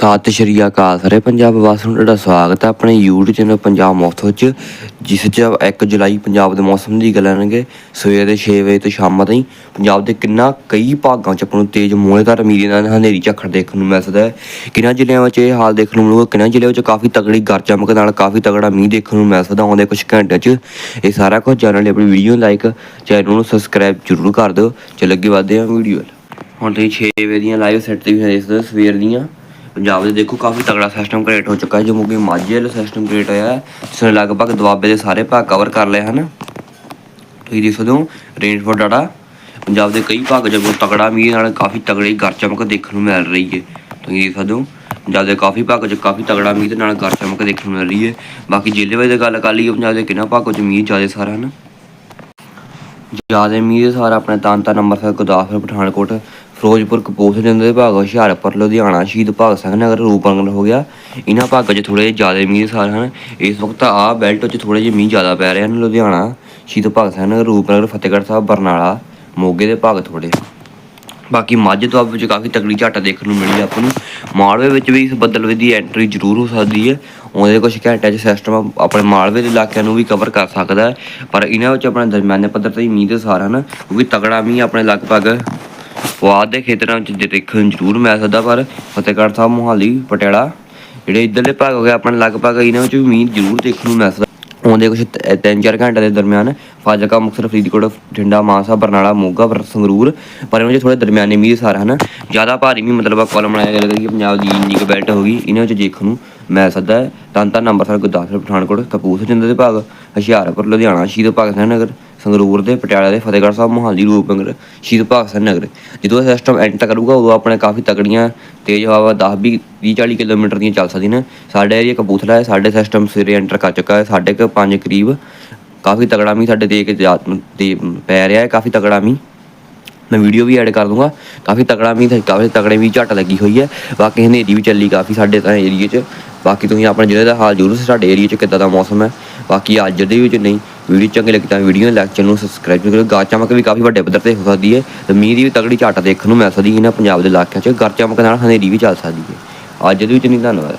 ਸਤਿ ਸ਼੍ਰੀ ਅਕਾਲ ਸਾਰੇ ਪੰਜਾਬ ਵਾਸੀਆਂ ਨੂੰ ਤੁਹਾਡਾ ਸਵਾਗਤ ਹੈ ਆਪਣੇ YouTube ਚੈਨਲ ਪੰਜਾਬ ਮੌਸਮ ਵਿੱਚ, ਜਿਸ 'ਚ 1 ਜੁਲਾਈ ਪੰਜਾਬ ਦੇ ਮੌਸਮ ਦੀ ਗੱਲ ਕਰਾਂਗੇ ਸਵੇਰ ਦੇ 6 ਵਜੇ ਤੋਂ ਸ਼ਾਮ ਤਾਈਂ ਪੰਜਾਬ ਦੇ ਕਿੰਨਾ ਕਈ ਭਾਗਾਂ 'ਚ ਆਪਾਂ ਨੂੰ ਤੇਜ਼ ਮੋਹਲੇਦਾਰ ਮੀਂਹ ਨਾਲ ਹਨੇਰੀ ਝੱਖੜ ਦੇਖਣ ਨੂੰ ਮਿਲ ਸਕਦਾ ਹੈ। ਕਿੰਨਾ ਜ਼ਿਲ੍ਹਿਆਂ ਵਿੱਚ ਇਹ ਹਾਲ ਦੇਖਣ ਨੂੰ ਮਿਲੂਗਾ, ਕਿੰਨਾ ਜ਼ਿਲ੍ਹਿਆਂ ਵਿੱਚ ਕਾਫੀ ਤਗੜੀ ਗਰਜ ਚਮਕ ਨਾਲ ਕਾਫੀ ਤਗੜਾ ਮੀਂਹ ਦੇਖਣ ਨੂੰ ਮਿਲ ਸਕਦਾ, ਆਉਂਦੇ ਕੁਝ ਘੰਟਿਆਂ 'ਚ। ਇਹ ਸਾਰਾ ਕੁਝ ਜਾਣਨ ਲਈ ਆਪਣੀ ਵੀਡੀਓ ਨੂੰ ਲਾਈਕ ਚੈਨਲ ਨੂੰ ਸਬਸਕ੍ਰਾਈਬ ਜ਼ਰੂਰ ਕਰ ਦਿਓ। ਚਲੋ ਅੱਗੇ ਵਧਦੇ ਹਾਂ ਵੀਡੀਓ ਹੁਣ ਤੁਸੀਂ 6 ਵਜੇ ਦੀਆਂ ਲਾਈਵ ਸੈੱਟ ਤੇ ਵੀ ਦੇਖ ਸਕਦੇ ਹੋ, ਸਵੇਰ ਦੀਆਂ। ਪੰਜਾਬ ਦੇ ਦੇਖੋ ਕਾਫੀ ਤਗੜਾ ਸਿਸਟਮ ਕ੍ਰੀਏਟ ਹੋ ਚੁੱਕਾ ਹੈ ਜੋ ਕਿ ਮਾਝੇ ਵਾਲਾ ਸਿਸਟਮ ਕ੍ਰੀਏਟ ਹੋਇਆ ਹੈ, ਜਿਸ ਨੇ ਲਗਭਗ ਦੁਆਬੇ ਦੇ ਸਾਰੇ ਭਾਗ ਕਵਰ ਕਰ ਲਏ ਹਨ। ਤੁਸੀਂ ਦੇਖ ਸਕਦੇ ਹੋ ਰੇਂਜ ਫੋਰ ਡਾਟਾ ਪੰਜਾਬ ਦੇ ਕਈ ਭਾਗ ਜਦੋਂ ਤਗੜਾ ਮੀਂਹ ਨਾਲ ਕਾਫੀ ਤਗੜੀ ਗਰ ਚਮਕ ਦੇਖਣ ਨੂੰ ਮਿਲ ਰਹੀ ਹੈ। ਤੁਸੀਂ ਦੇਖ ਸਕਦੇ ਹੋ, ਪੰਜਾਬ ਦੇ ਕਾਫੀ ਭਾਗਾਂ 'ਚ ਕਾਫੀ ਤਗੜਾ ਮੀਂਹ ਦੇ ਨਾਲ ਗਰ ਚਮਕ ਦੇਖਣ ਨੂੰ ਮਿਲ ਰਹੀ ਹੈ। ਬਾਕੀ ਜ਼ਿਲ੍ਹੇ ਵਾਈਜ਼ ਗੱਲ ਕਰ ਲਈਏ, ਪੰਜਾਬ ਦੇ ਕਿੰਨਾ ਭਾਗਾਂ 'ਚ ਮੀਂਹ ਜ਼ਿਆਦਾ ਸਾਰਾ ਹਨ? ਜ਼ਿਆਦਾ ਮੀਂਹ ਦੇ ਸਾਰਾ ਆਪਣੇ ਤਾਂਤਾ ਅੰਮ੍ਰਿਤਸਰ ਗੁਰਦਾਸਪੁਰ, ਪਠਾਨਕੋਟ ਫਿਰੋਜ਼ਪੁਰ, ਕਪੂਰਥਲੇ ਦੇ ਭਾਗ ਹੁਸ਼ਿਆਰਪੁਰ, ਲੁਧਿਆਣਾ, ਸ਼ਹੀਦ ਭਗਤ ਸਿੰਘ ਨਗਰ, ਰੂਪਨਗਰ ਹੋ ਗਿਆ। ਇਹਨਾਂ ਭਾਗਾਂ 'ਚ ਥੋੜੇ ਜ਼ਿਆਦਾ ਮੀਂਹ ਸਾਰ ਹਨ। ਇਸ ਵਕਤ ਆਹ ਬੈਲਟ 'ਚ ਥੋੜੇ ਜਿਹੇ ਮੀਂਹ ਜ਼ਿਆਦਾ ਪੈ ਰਹੇ ਹਨ। ਲੁਧਿਆਣਾ, ਸ਼ਹੀਦ ਭਗਤ ਸਿੰਘ ਨਗਰ, ਰੂਪਨਗਰ, ਫਤਿਹਗੜ੍ਹ ਸਾਹਿਬ, ਬਰਨਾਲਾ, ਮੋਗੇ ਦੇ ਭਾਗ ਥੋੜੇ ਬਾਕੀ ਮਾਝੇ ਤੋਂ ਵਿੱਚ ਕਾਫੀ ਤਕੜੀ ਝੱਟ ਦੇਖਣ ਨੂੰ ਮਿਲੀ ਆਪਾਂ ਨੂੰ। ਮਾਲਵੇ ਵਿੱਚ ਵੀ ਇਸ ਬੱਦਲ ਦੀ ਐਂਟਰੀ ਜ਼ਰੂਰ ਹੋ ਸਕਦੀ ਹੈ। ਉਹਦੇ ਕੁਝ ਘੰਟਿਆਂ 'ਚ ਸਿਸਟਮ ਆਪਣੇ ਮਾਲਵੇ ਦੇ ਇਲਾਕਿਆਂ ਨੂੰ ਵੀ ਕਵਰ ਕਰ ਸਕਦਾ ਹੈ। ਪਰ ਇਹਨਾਂ ਵਿੱਚ ਆਪਣੇ ਦਰਮਿਆਨੇ ਪੱਧਰ ਤੇ ਮੀਂਹ ਦੇ ਸਾਰ ਹਨ। ਕਿਉਂਕਿ ਤਗੜਾ ਮੀਂਹ ਆਪਣੇ ਲਗਭਗ ਪੁਆਧ ਦੇ ਖੇਤਰਾਂ ਵਿੱਚ ਦੇਖਣ ਨੂੰ ਜ਼ਰੂਰ ਮਿਲ ਸਕਦਾ, ਪਰ ਫਤਿਹਗੜ੍ਹ ਸਾਹਿਬ, ਮੋਹਾਲੀ, ਪਟਿਆਲਾ ਜਿਹੜੇ ਇੱਧਰਲੇ ਭਾਗ ਹੋ ਗਏ, ਆਪਣੇ ਲਗਭਗ ਇਹਨਾਂ ਵਿੱਚ ਵੀ ਮੀਂਹ ਜ਼ਰੂਰ ਦੇਖਣ ਨੂੰ ਮਿਲ ਸਕਦਾ। ਆਉਂਦੇ ਕੁਝ 3-4 ਘੰਟੇ ਦੇ ਦਰਮਿਆਨ ਫਾਜ਼ਿਲਕਾ, ਮੁਕਤਸਰ, ਫਰੀਦਕੋਟ ਠੰਡਾ ਮਾਨਸਾ, ਬਰਨਾਲਾ, ਮੋਗਾ ਪਰ ਸੰਗਰੂਰ, ਪਰ ਇਹਨਾਂ ਵਿੱਚ ਥੋੜੇ ਦਰਮਿਆਨੇ ਮੀਂਹ ਸਾਰ ਹਨ। ਜ਼ਿਆਦਾ ਭਾਰੀ ਮੀਂਹ ਮਤਲਬ ਕਾਲਮ ਬਣਾਇਆ ਗਿਆ ਕਿ ਪੰਜਾਬ ਦੀ ਇੰਨੀ ਕੁ ਬੈਲਟ ਹੋ ਗਈ, ਇਹਨਾਂ ਵਿੱਚ ਦੇਖਣ ਨੂੰ ਮਿਲ ਸਕਦਾ ਹੈ। ਤੰਤਾ ਨੰਬਰਸਰ ਗੁਰਦਾਸਪੁਰ, ਪਠਾਨਕੋਟ, ਕਪੂਰਥਲੇ ਜਿੰਦੇ ਦੇ ਭਾਗ, ਹੁਸ਼ਿਆਰਪੁਰ, ਲੁਧਿਆਣਾ, ਸ਼ਹੀਦ ਭਗਤ ਸਿੰਘ ਨਗਰ ਸੰਗਰੂਰ ਦੇ, ਪਟਿਆਲਾ ਦੇ, ਫਤਿਹਗੜ੍ਹ ਸਾਹਿਬ, ਮੋਹਾਲੀ ਰੂਪਨਗਰ ਸ਼ਹੀਦ ਭਗਤ ਸਿੰਘ ਨਗਰ। ਜਦੋਂ ਇਹ ਸਿਸਟਮ ਐਂਟਰ ਕਰੂਗਾ, ਉਦੋਂ ਆਪਣੇ ਕਾਫੀ ਤਕੜੀਆਂ ਤੇਜ਼ ਹਵਾ 10 ਵੀਹ 30 40 ਕਿਲੋਮੀਟਰ ਦੀਆਂ ਚੱਲ ਸਕਦੀਆਂ ਨੇ। ਸਾਡੇ ਏਰੀਆ ਕਪੂਥਲਾ ਹੈ, ਸਾਡੇ ਸਿਸਟਮ ਸਵੇਰੇ ਐਂਟਰ ਕਰ ਚੁੱਕਾ ਹੈ, ਸਾਡੇ ਕੁ ਪੰਜ ਕਰੀਬ ਕਾਫੀ ਤਗੜਾ ਮੀਂਹ ਸਾਡੇ 'ਤੇ ਜਾ- ਤੇ ਪੈ ਰਿਹਾ ਹੈ, ਕਾਫੀ ਤਗੜਾ ਮੀਂਹ। ਮੈਂ ਵੀਡੀਓ ਵੀ ਐਡ ਕਰ ਦੂੰਗਾ, ਕਾਫੀ ਤਗੜਾ ਮੀਂਹ, ਤੇ ਕਾਫੀ ਤਗੜੇ ਵੀ ਝੱਟ ਲੱਗੀ ਹੋਈ ਹੈ। ਬਾਕੀ ਹਨੇਰੀ ਵੀ ਚੱਲੀ ਕਾਫੀ ਸਾਡੇ ਤਾਂ ਏਰੀਏ 'ਚ। ਬਾਕੀ ਤੁਸੀਂ ਆਪਣੇ ਜ਼ਿਲ੍ਹੇ ਦਾ ਹਾਲ ਜ਼ਰੂਰ ਸਾਡੇ ਏਰੀਏ 'ਚ ਕਿੱਦਾਂ ਦਾ ਮੌਸਮ ਹੈ। ਬਾਕੀ ਅੱਜ ਦੇ ਵਿੱਚ ਨਹੀਂ ਵੀਡੀਓ ਚੰਗੀ ਲੱਗੀ ਤਾਂ ਵੀਡੀਓ ਨੂੰ ਲਾਈਕ ਚੈਨਲ ਨੂੰ ਸਬਸਕ੍ਰਾਈਬ ਕਰੋ ਗਾਂ ਚਮਕ ਵੀ ਕਾਫੀ ਵੱਡੇ ਪੱਧਰ ਤੇ ਹੋ ਸਕਦੀ ਹੈ ਤੇ ਮੀਂਹ ਦੀ ਵੀ ਤਗੜੀ ਝਾਟਾ ਦੇਖਣ ਨੂੰ ਮਿਲ ਸਕਦੀ ਹੈ। ਇਹਨਾਂ ਪੰਜਾਬ ਦੇ ਇਲਾਕਿਆਂ 'ਚ ਗਰ ਚਮਕ ਨਾਲ ਹਨੇਰੀ ਵੀ ਚੱਲ ਸਕਦੀ ਹੈ। ਅੱਜ ਦੇ ਵਿੱਚ ਨਹੀਂ ਧੰਨਵਾਦ।